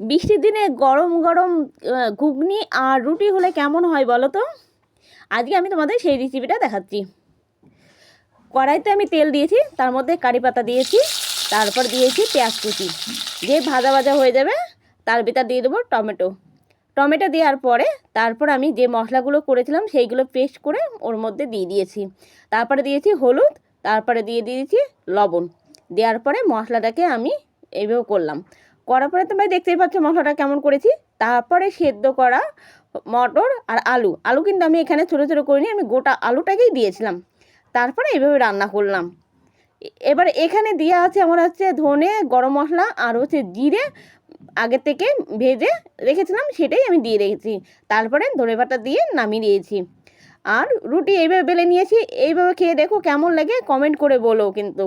বৃষ্টির দিনে গরম গরম ঘুগনি আর রুটি হলে কেমন হয় বলো তো? আজকে আমি তোমাদের সেই রেসিপিটা দেখাচ্ছি। কড়াইতে আমি তেল দিয়েছি, তার মধ্যে কারি পাতা দিয়েছি, তারপর দিয়েছি পেঁয়াজ কুচি। যে ভাজা ভাজা হয়ে যাবে, তার ভিতর দিয়ে দেবো টমেটো। টমেটো দেওয়ার পরে তারপর আমি যে মশলাগুলো করেছিলাম, সেইগুলো পেস্ট করে ওর মধ্যে দিয়ে দিয়েছি। তারপরে দিয়েছি হলুদ, তারপরে দিয়ে দিয়েছি লবণ। দেওয়ার পরে মশলাটাকে আমি এইভাবে করলাম। করার পরে তোমরা দেখতেই পাচ্ছ মশলাটা কেমন করেছি। তারপরে সেদ্ধ করা মটর আর আলু। আলু কিন্তু আমি এখানে ছোটো ছোটো করিনি, আমি গোটা আলুটাকেই দিয়েছিলাম। তারপরে এইভাবে রান্না করলাম। এবার এখানে দেওয়া আছে আমার হচ্ছে ধনে, গরম মশলা আর হচ্ছে জিরে আগে থেকে ভেজে রেখেছিলাম, সেটাই আমি দিয়ে রেখেছি। তারপরে ধনে পাতা দিয়ে নামিয়ে দিয়েছি। আর রুটি এইভাবে বেলে নিয়েছি। এইভাবে খেয়ে দেখো কেমন লাগে কমেন্ট করে বলো কিন্তু।